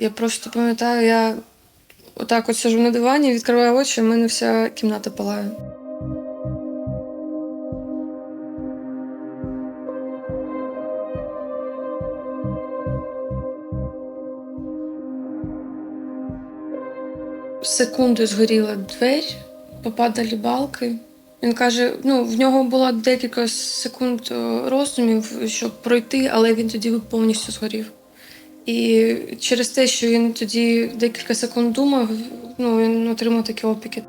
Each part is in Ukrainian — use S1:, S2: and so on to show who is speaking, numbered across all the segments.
S1: Я просто пам'ятаю, я отак от сижу на дивані, відкриваю очі, в мене вся кімната палає. Секунду згоріла двері, попадали балки. Він каже: ну, в нього було декілька секунд е, роздумів, щоб пройти, але він тоді повністю згорів. І через те, що він тоді декілька секунд думав, ну, він отримав такі опіки.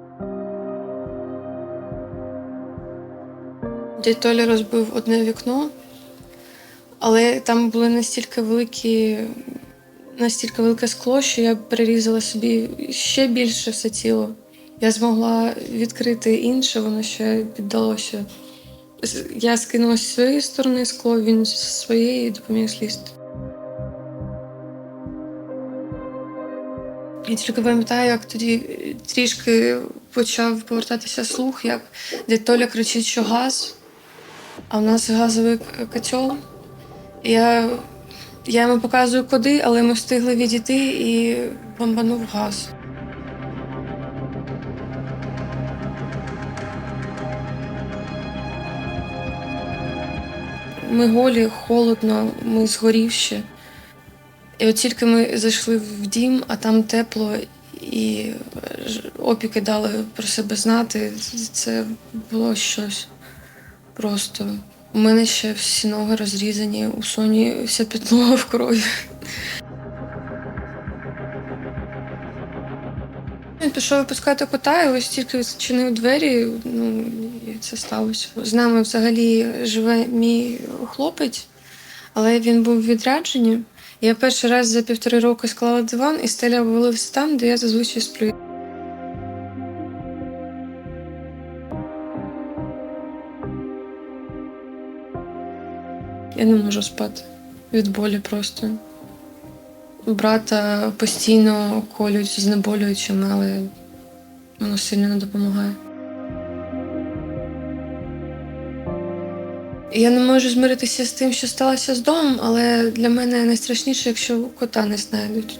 S1: Дядь Толя розбив одне вікно, але там були настільки великі, настільки велике скло, що я перерізала собі ще більше все тіло. Я змогла відкрити інше, воно ще піддалося. Я скинула з своєї сторони скло, він з своєї допоміг злізти. Я тільки пам'ятаю, як тоді е, трішки почав повертатися слух, як дядь Толя кричить, що газ, а в нас газовий котел. Я, я йому показую куди, але ми встигли відійти і бомбанув газ. Ми голі, холодно, ми згорівші. І от тільки ми зайшли в дім, а там тепло, і е, опіки дали про себе знати. Це було щось просто. У мене ще всі ноги розрізані, у Соні вся підлога в крові. Він пішов випускати кота, і ось тільки відчинив двері, ну і це сталося. З нами взагалі живе мій хлопець, але він був в відрядженні. Я перший раз за півтори роки склала диван, і стеля вивалився там, де я зазвичай сплю. Я не можу спати від болі просто. Брата постійно колють знеболюючими, але воно сильно не допомагає. Я не можу змиритися з тим, що сталося з домом, але для мене найстрашніше, якщо кота не знайдуть.